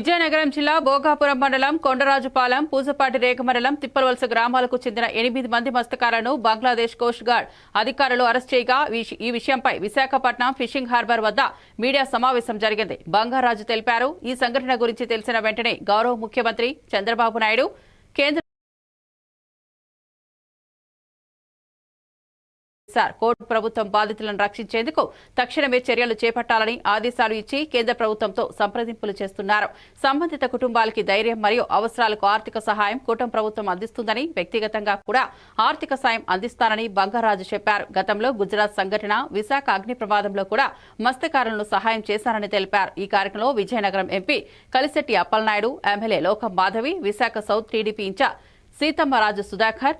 విజయనగరం జిల్లా భోగాపురం మండలం కొండరాజుపాలెం పూజపాటి రేఖ మండలం తిప్పలవలస గ్రామాలకు చెందిన ఎనిమిది మంది మత్స్యకారులను బంగ్లాదేశ్ కోస్ట్ గార్డ్ అధికారులు అరెస్ట్ చేయగా ఈ విషయంపై విశాఖపట్నం ఫిషింగ్ హార్బర్ వద్ద మీడియా సమావేశం జరిగింది. బంగారాజు తెలిపారు ఈ సంఘటన గురించి తెలిసిన వెంటనే గౌరవ ముఖ్యమంత్రి చంద్రబాబు నాయుడు కేంద్ర సార్ కోర్టు ప్రభుత్వం బాధితులను రక్షించేందుకు తక్షణమే చర్యలు చేపట్టాలని ఆదేశాలు ఇచ్చి కేంద్ర ప్రభుత్వంతో సంప్రదింపులు చేస్తున్నారు. సంబంధిత కుటుంబాలకి ధైర్యం మరియు అవసరాలకు ఆర్థిక సహాయం కూటమి ప్రభుత్వం అందిస్తుందని వ్యక్తిగతంగా కూడా ఆర్థిక సాయం అందిస్తానని బంగారాజు చెప్పారు. గతంలో గుజరాత్ సంఘటన విశాఖ అగ్ని ప్రమాదంలో కూడా మత్స్యకారులను సహాయం చేశారని తెలిపారు. ఈ కార్యక్రమంలో Vizianagaram MP Kalisetti Appalanaidu MLA Lokam Madhavi Visakha south TDP incharge Seethammaraju Sudhakar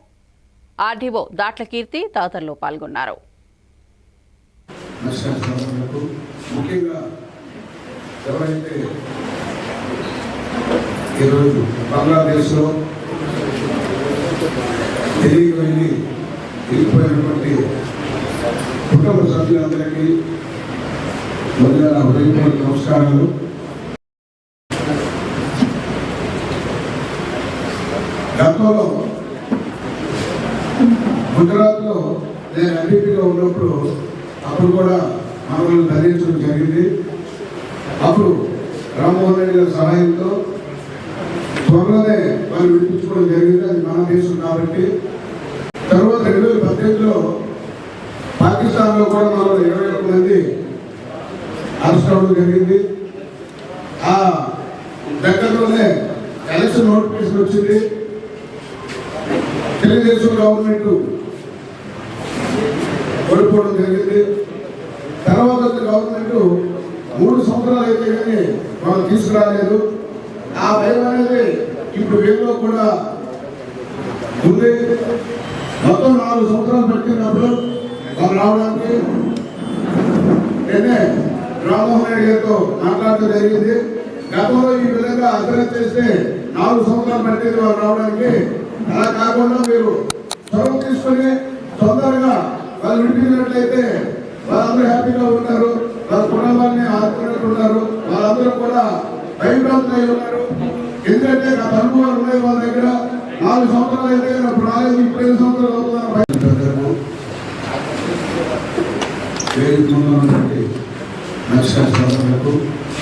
RDO Datla Keerthi తదితరులు పాల్గొన్నారు. ఈరోజు బంగ్లాదేశ్లో తిరిగి వెళ్ళి వెళ్ళిపోయినటువంటి కుటుంబ సభ్యులందరికీ ముందుగా నా హృదయపూర్వక నమస్కారాలు. గతంలో గుజరాత్లో నేను ఎంపీపీగా ఉన్నప్పుడు అప్పుడు కూడా మనల్ని ధరించడం జరిగింది. అప్పుడు రామ్మోహన్ రెడ్డి గారి సహాయంతో త్వరలోనే వాళ్ళు విడిపించుకోవడం జరిగింది. అది మన దేశం కాబట్టి. తర్వాత రెండు వేల పద్దెనిమిదిలో పాకిస్తాన్లో కూడా మనం ఇరవై ఒక్క మంది అరెస్ట్ అవ్వడం జరిగింది. ఆ దగ్గరలోనే ఎలక్షన్ నోటిఫికేషన్ వచ్చింది. తెలుగుదేశం గవర్నమెంట్ ఓడిపోవడం జరిగింది. తర్వాత గవర్నమెంట్ మూడు సంవత్సరాలు అయితే కానీ మనం తీసుకురాలేదు. ఆ భయం అనేది ఇప్పుడు వీళ్ళలో కూడా ఉంది. మొత్తం నాలుగు సంవత్సరాలు పెట్టినప్పుడు వాళ్ళు రావడానికి. నేనే రామ్మోహన్ రెడ్డి గారితో మాట్లాడటం జరిగింది. గతంలో ఈ విధంగా అర్థం చేస్తే నాలుగు సంవత్సరాలు పట్టింది వాళ్ళు రావడానికి. అలా కాకుండా మీరు చొరవ తీసుకొని వాళ్ళు వాళ్ళందరూ హ్యాపీగా ఉన్నారు వాళ్ళ కుటుంబాన్ని ఆదుకున్నట్టు ఉన్నారు వాళ్ళందరూ కూడా భయభ్రాంతులై ఉన్నారు. ఎందుకంటే గత అనుభవాలు ఉన్నాయి వాళ్ళ దగ్గర. నాలుగు సంవత్సరాలు అయితే అప్పుడు నాలుగు ఇప్పుడు ఐదు సంవత్సరాలు అవుతుందని భయం. వేదికన్నటువంటి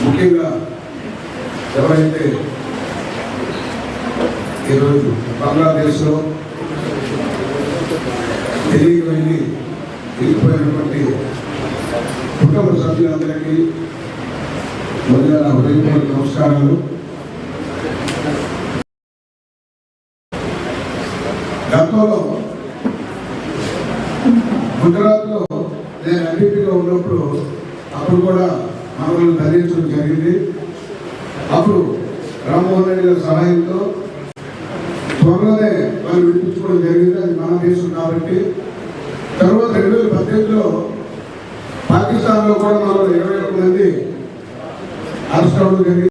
ముఖ్యంగా ఎవరైతే ఈరోజు బంగ్లాదేశ్లో తిరిగి వెళ్ళిపోయినటువంటి కుటుంబ సభ్యులందరికీ ముందుగా నా హృదయపూర్వక నమస్కారాలు. గతంలో గుజరాత్లో నేను ఎంపీపీగా ఉన్నప్పుడు అప్పుడు కూడా మనల్ని ధరించడం జరిగింది. అప్పుడు రామ్మోహన్ రెడ్డి గారి సహాయంతో త్వరలోనే వాళ్ళు విడిపించుకోవడం జరిగింది. అది మన దేశం కాబట్టి తర్వాత రెండు వేల పద్దెనిమిదిలో పాకిస్తాన్లో కూడా మనం ఇరవై ఒక్క మంది అరెస్ట్ అవ్వడం జరిగింది.